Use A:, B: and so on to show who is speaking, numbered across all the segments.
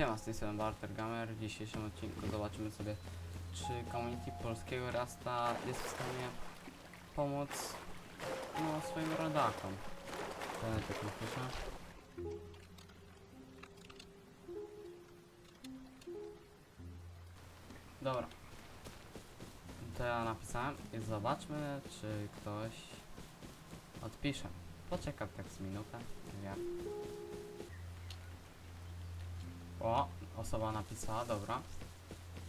A: Siema, z tej strony Barter Gamer. W dzisiejszym odcinku zobaczymy sobie, czy community polskiego Rasta jest w stanie pomóc no, swoim rodakom. Dobra. To ja napisałem i zobaczmy, czy ktoś odpisze. Poczekam tak z minutę. Nie. O, osoba napisała, dobra.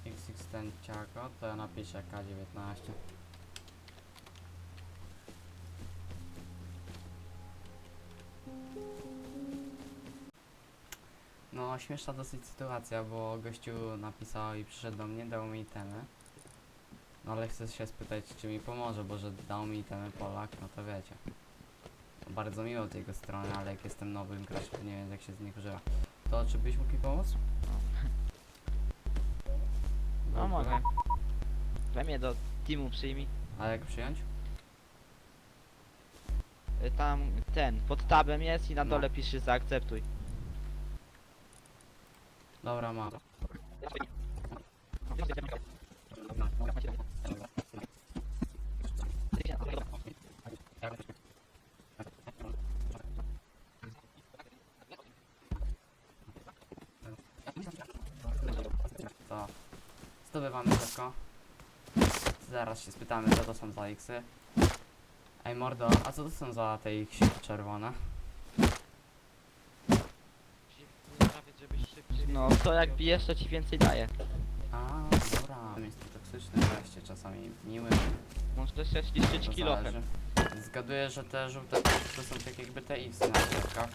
A: XX ten ciago, to ja napiszę K19. No, śmieszna dosyć sytuacja, bo gościu napisał i przyszedł do mnie, dał mi temy. No ale chcę się spytać, czy mi pomoże, bo że dał mi temy Polak, no to wiecie. Bardzo miło z jego strony, ale jak jestem nowym graczem, nie wiem jak się z nich używa. To czy byś mógł mi pomóc?
B: No mogę. We mnie do teamu przyjmij.
A: A jak przyjąć?
B: Y, Tam ten, pod tabem jest i na
A: No.
B: dole piszesz zaakceptuj.
A: Dobra, mam. To zdobywamy tylko. Zaraz się spytamy, co to są za X-y. Ej mordo, a co to są za te X czerwone?
B: No to jak bijesz to ci więcej daje.
A: A, dobra. Jest to toksyczny, wreszcie czasami miły.
B: Możesz też niszczyć
A: To
B: kilofem.
A: Zgaduję, że te żółte to są tak jakby te X na środkach.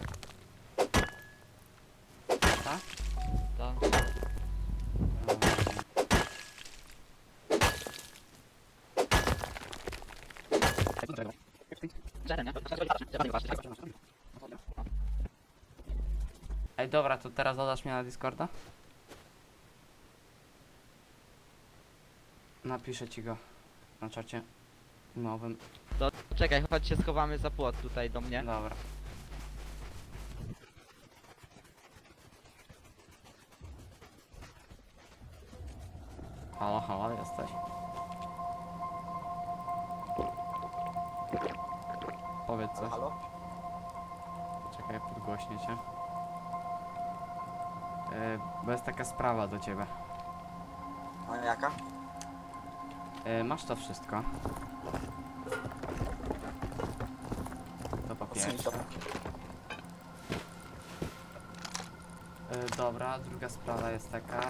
A: Ej, dobra, to teraz dodasz mnie na Discorda? Napiszę ci go na czacie nowym.
B: To czekaj, chodź się schowamy za płot tutaj do mnie.
A: Dobra. Halo, halo, jesteś? Powiedz coś.
C: Halo?
A: Czekaj, podgłośnię cię. Yy, bo jest taka sprawa do ciebie.
C: A jaka?
A: Yy, masz to wszystko. To pierwsze.
C: to.
A: Yy, dobra, druga sprawa jest taka,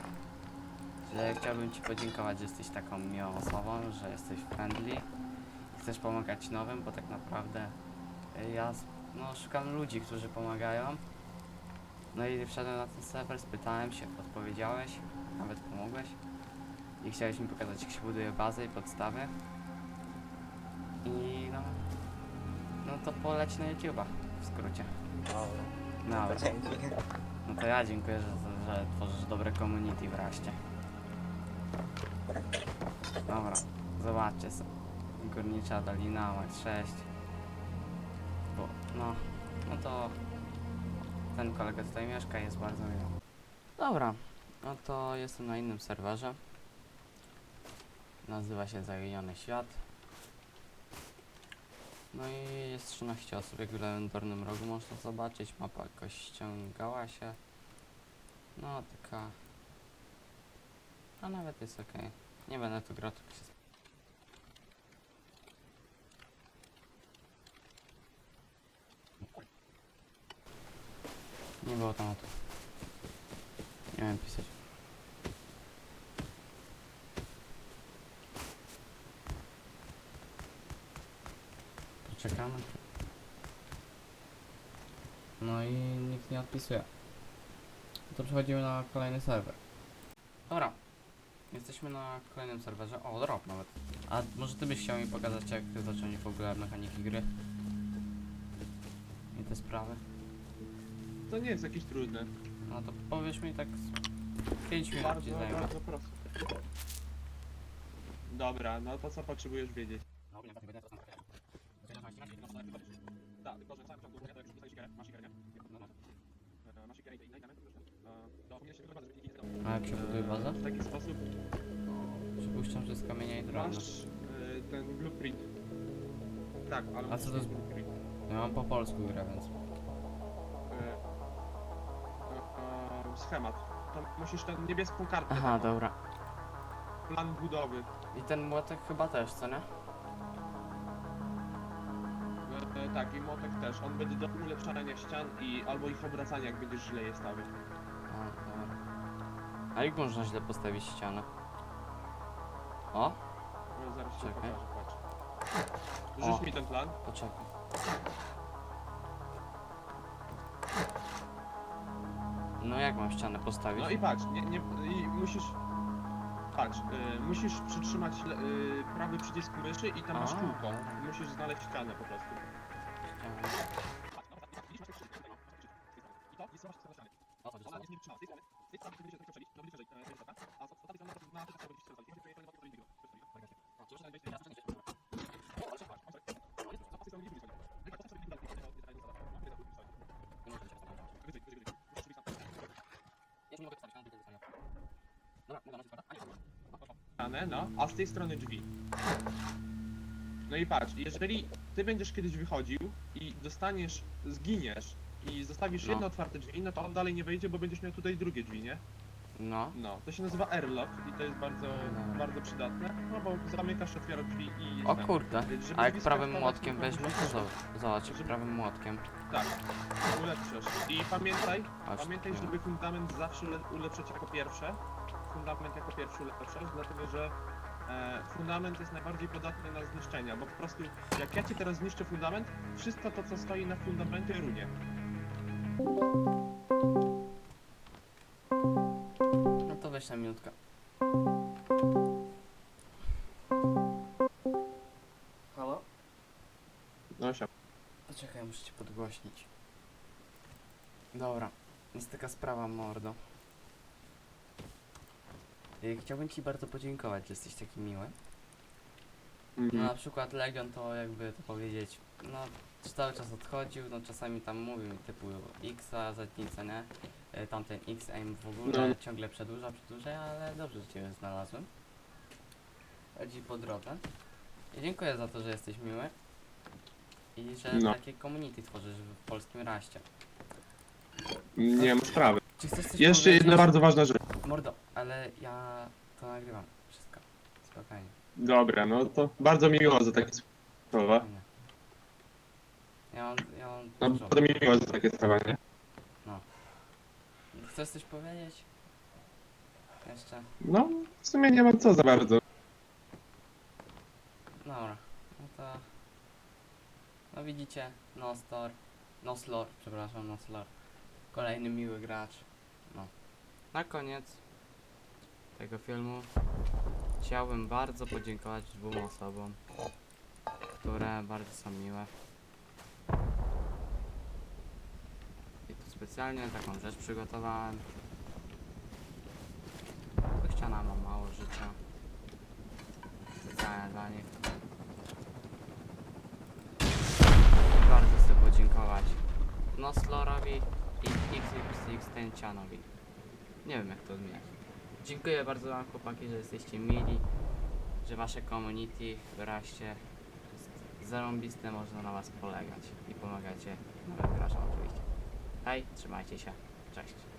A: że chciałbym ci podziękować, że jesteś taką miłą osobą, że jesteś friendly. Chcesz pomagać nowym, bo tak naprawdę ja s- no, szukam ludzi, którzy pomagają. No i wszedłem na ten serwer, spytałem się, odpowiedziałeś, nawet pomogłeś. I chciałeś mi pokazać, jak się buduje bazę i podstawy. I no, no to poleć na YouTube'a, w skrócie. Dobra.
C: Dzięki.
A: No to ja dziękuję, że, że tworzysz dobre community wreszcie. Dobra, zobaczcie sobie. Górnicza Dolina, Max 6. No, no to ten kolega tutaj mieszka jest bardzo miło. Dobra, no to jestem na innym serwerze. Nazywa się Zaginiony Świat. No i jest 13 osób, jak w lewym rogu można zobaczyć. Mapa jakoś ściągała się. No taka... A nawet jest ok. Nie będę tu grał, tylko się... Nie było tematu. Nie wiem pisać. Poczekamy. No i nikt nie odpisuje. To przechodzimy na kolejny serwer. Dobra. Jesteśmy na kolejnym serwerze. O, drop nawet. A może ty byś chciał mi pokazać, jak zacząć w ogóle mechaniki gry? I te sprawy?
D: To nie jest jakieś trudne.
A: No to powiesz mi tak 5 minut
D: Bardzo, bardzo proste. Dobra, no to co potrzebujesz wiedzieć? Tak, tylko że w samym początku, jak już dostajesz siekierę, masz siekierę, nie? E, Masz siekierę i inne itemy, to już, e, to powinieneś się wyprowadzić
A: A jak się buduje baza?
D: W taki sposób
A: Przypuszczam, że z kamienia i drewna.
D: masz y, ten blueprint. Tak, ale
A: A co to jest-
D: blueprint?
A: Ja mam po polsku grę, więc...
D: schemat. To musisz tę niebieską kartę,
A: Aha, dobra.
D: plan budowy.
A: I ten młotek chyba też, co nie?
D: Y, tak, i motek też. On będzie do ulepszania ścian i albo ich obracania, jak będziesz źle je stawiać.
A: A, dobra. A jak można źle postawić ścianę? O,
D: No, zaraz ci
A: Czekaj.
D: pokażę, patrz.
A: O.
D: Rzuć mi ten plan.
A: poczekaj. No jak mam ścianę postawić?
D: No i patrz, nie, nie, i musisz... Patrz, y, musisz przytrzymać le, y, prawy przycisk myszy i tam masz
A: A.
D: kółko. Musisz znaleźć ścianę po prostu.
A: Ścianę.
D: Ścianę, no, a z tej strony drzwi. No i patrz, jeżeli ty będziesz kiedyś wychodził i dostaniesz, zginiesz i zostawisz
A: No.
D: jedno otwarte drzwi, no to on dalej nie wejdzie, bo będziesz miał tutaj drugie drzwi, nie?
A: No.
D: No, to się nazywa airlock i to jest bardzo,
A: No.
D: bardzo przydatne, no bo zamykasz, otwierasz drzwi i
A: O
D: ten.
A: kurde.
D: Żeby
A: A jak prawym młotkiem
D: to
A: weźmiesz, to zobacz- zobacz, jak prawym młotkiem.
D: Tak, ulepszasz. I pamiętaj,
A: Aż
D: pamiętaj, żeby fundament zawsze ule- ulepszać jako pierwsze. Fundament jako pierwszy ulepszasz, dlatego że e, fundament jest najbardziej podatny na zniszczenia, bo po prostu jak ja ci teraz zniszczę fundament, wszystko to co stoi na fundamencie runie.
A: Weź na minutkę. Halo?
D: No się.
A: Poczekaj, muszę cię podgłośnić. Dobra, jest taka sprawa, mordo. Y, Chciałbym ci bardzo podziękować, że jesteś taki miły. No, na przykład Legion to jakby to powiedzieć, no cały czas odchodził, no czasami tam mówił typu X-a, zetnicę, nie? Y, Tamten X-aim w ogóle
D: No.
A: ciągle przedłuża, przedłuża, ale dobrze, że ciebie znalazłem. Chodzi po drodze. I dziękuję za to, że jesteś miły. I że
D: No.
A: takie community tworzysz w polskim raście.
D: Nie ma sprawy.
A: Czy chcesz coś
D: Jeszcze
A: powiedzieć?
D: jedna bardzo ważna rzecz.
A: Mordo, ale ja to nagrywam. Wszystko. Spokojnie.
D: Dobra, no to bardzo mi miło za takie słowa.
A: Ja mam, ja mam
D: No,
A: dużo.
D: bardzo mi miło za takie słowa, nie?
A: Chcesz coś powiedzieć? Jeszcze?
D: No, w sumie nie mam co za bardzo.
A: Dobra. No to... No widzicie, Nostor. Noslor, przepraszam, Noslor. Kolejny miły gracz. No. Na koniec tego filmu chciałbym bardzo podziękować dwóm osobom, które bardzo są miłe. I tu specjalnie taką rzecz przygotowałem. To ściana ma mało życia. Specjalnie dla nich. Bardzo chcę podziękować Noslorowi i XXX Tencianowi. Nie wiem jak to odmieniać. Dziękuję bardzo wam chłopaki, że jesteście mili, że wasze community wyraście jest zarąbiste, można na was polegać i pomagacie nowym graczom oczywiście. Hej, trzymajcie się, cześć.